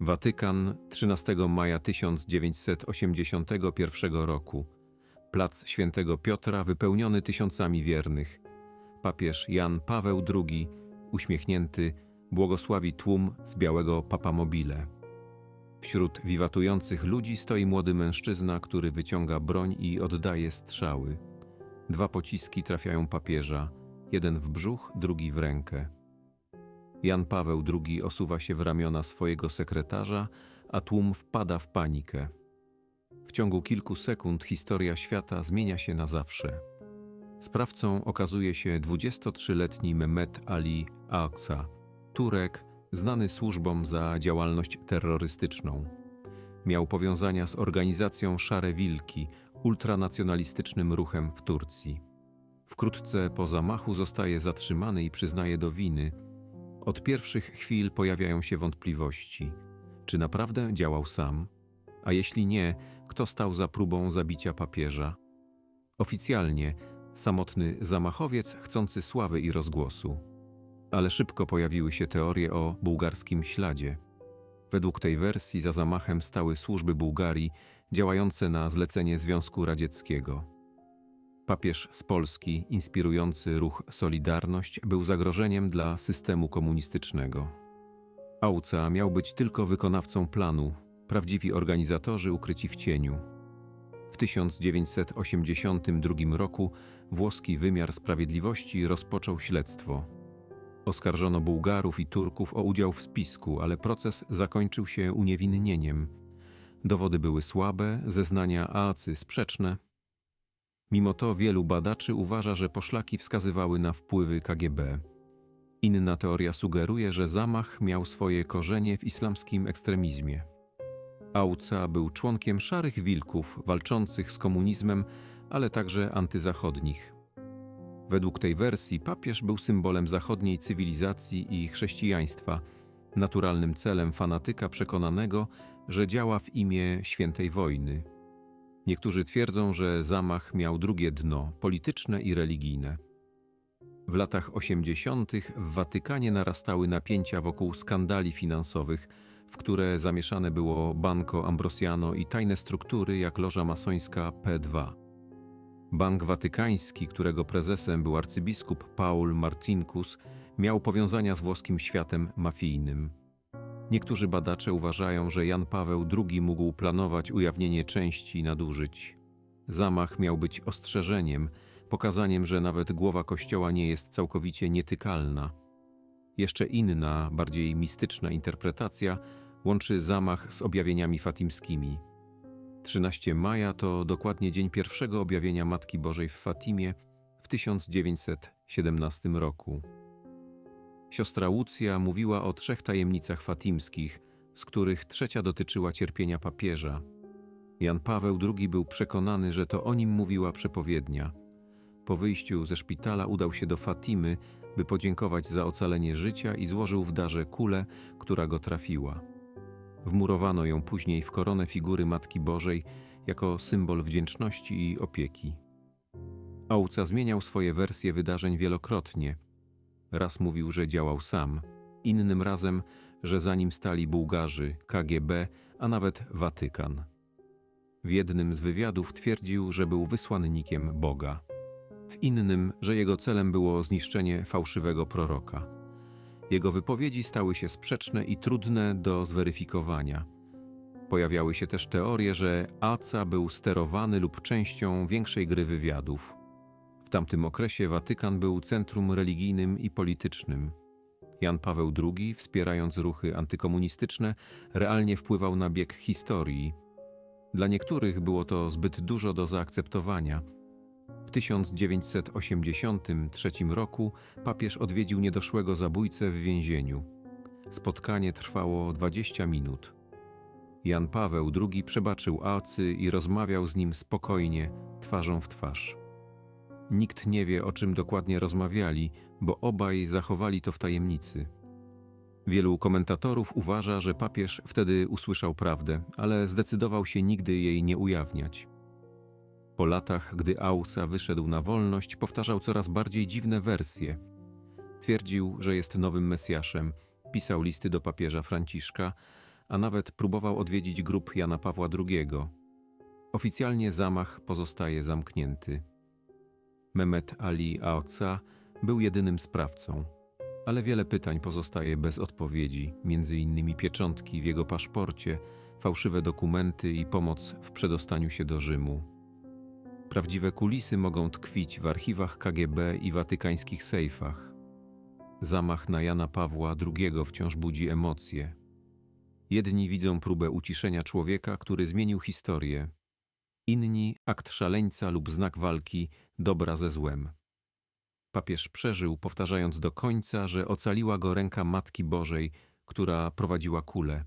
Watykan 13 maja 1981 roku. Plac Świętego Piotra wypełniony tysiącami wiernych. Papież Jan Paweł II, uśmiechnięty, błogosławi tłum z białego papamobile. Wśród wiwatujących ludzi stoi młody mężczyzna, który wyciąga broń i oddaje strzały. Dwa pociski trafiają papieża, jeden w brzuch, drugi w rękę. Jan Paweł II osuwa się w ramiona swojego sekretarza, a tłum wpada w panikę. W ciągu kilku sekund historia świata zmienia się na zawsze. Sprawcą okazuje się 23-letni Mehmet Ali Aksa, Turek, znany służbom za działalność terrorystyczną. Miał powiązania z organizacją Szare Wilki, ultranacjonalistycznym ruchem w Turcji. Wkrótce po zamachu zostaje zatrzymany i przyznaje do winy. Od pierwszych chwil pojawiają się wątpliwości. Czy naprawdę działał sam? A jeśli nie, kto stał za próbą zabicia papieża? Oficjalnie samotny zamachowiec chcący sławy i rozgłosu. Ale szybko pojawiły się teorie o bułgarskim śladzie. Według tej wersji za zamachem stały służby Bułgarii działające na zlecenie Związku Radzieckiego. Papież z Polski, inspirujący ruch Solidarność, był zagrożeniem dla systemu komunistycznego. Auca miał być tylko wykonawcą planu, prawdziwi organizatorzy ukryci w cieniu. W 1982 roku włoski wymiar sprawiedliwości rozpoczął śledztwo. Oskarżono Bułgarów i Turków o udział w spisku, ale proces zakończył się uniewinnieniem. Dowody były słabe, zeznania Aacy sprzeczne. Mimo to wielu badaczy uważa, że poszlaki wskazywały na wpływy KGB. Inna teoria sugeruje, że zamach miał swoje korzenie w islamskim ekstremizmie. Auca był członkiem szarych wilków walczących z komunizmem, ale także antyzachodnich. Według tej wersji papież był symbolem zachodniej cywilizacji i chrześcijaństwa, naturalnym celem fanatyka przekonanego, że działa w imię świętej wojny. Niektórzy twierdzą, że zamach miał drugie dno polityczne i religijne. W latach 80. w Watykanie narastały napięcia wokół skandali finansowych, w które zamieszane było Banco Ambrosiano i tajne struktury jak loża masońska P2. Bank Watykański, którego prezesem był arcybiskup Paul Marcinkus, miał powiązania z włoskim światem mafijnym. Niektórzy badacze uważają, że Jan Paweł II mógł planować ujawnienie części nadużyć. Zamach miał być ostrzeżeniem, pokazaniem, że nawet głowa kościoła nie jest całkowicie nietykalna. Jeszcze inna, bardziej mistyczna interpretacja łączy zamach z objawieniami fatimskimi. 13 maja to dokładnie dzień pierwszego objawienia Matki Bożej w Fatimie w 1917 roku. Siostra Łucja mówiła o trzech tajemnicach fatimskich, z których trzecia dotyczyła cierpienia papieża. Jan Paweł II był przekonany, że to o nim mówiła przepowiednia. Po wyjściu ze szpitala udał się do Fatimy, by podziękować za ocalenie życia i złożył w darze kulę, która go trafiła. Wmurowano ją później w koronę figury Matki Bożej jako symbol wdzięczności i opieki. Auca zmieniał swoje wersje wydarzeń wielokrotnie. Raz mówił, że działał sam, innym razem, że za nim stali Bułgarzy, KGB, a nawet Watykan. W jednym z wywiadów twierdził, że był wysłannikiem Boga. W innym, że jego celem było zniszczenie fałszywego proroka. Jego wypowiedzi stały się sprzeczne i trudne do zweryfikowania. Pojawiały się też teorie, że Aca był sterowany lub częścią większej gry wywiadów. W tamtym okresie Watykan był centrum religijnym i politycznym. Jan Paweł II, wspierając ruchy antykomunistyczne, realnie wpływał na bieg historii. Dla niektórych było to zbyt dużo do zaakceptowania. W 1983 roku papież odwiedził niedoszłego zabójcę w więzieniu. Spotkanie trwało 20 minut. Jan Paweł II przebaczył Acy i rozmawiał z nim spokojnie, twarzą w twarz. Nikt nie wie, o czym dokładnie rozmawiali, bo obaj zachowali to w tajemnicy. Wielu komentatorów uważa, że papież wtedy usłyszał prawdę, ale zdecydował się nigdy jej nie ujawniać. Po latach, gdy Auca wyszedł na wolność, powtarzał coraz bardziej dziwne wersje. Twierdził, że jest nowym Mesjaszem, pisał listy do papieża Franciszka, a nawet próbował odwiedzić grób Jana Pawła II. Oficjalnie zamach pozostaje zamknięty. Mehmet Ali Aoca był jedynym sprawcą, ale wiele pytań pozostaje bez odpowiedzi, między innymi pieczątki w jego paszporcie, fałszywe dokumenty i pomoc w przedostaniu się do Rzymu. Prawdziwe kulisy mogą tkwić w archiwach KGB i watykańskich sejfach. Zamach na Jana Pawła II wciąż budzi emocje. Jedni widzą próbę uciszenia człowieka, który zmienił historię. Inni akt szaleńca lub znak walki dobra ze złem. Papież przeżył, powtarzając do końca, że ocaliła go ręka Matki Bożej, która prowadziła kulę.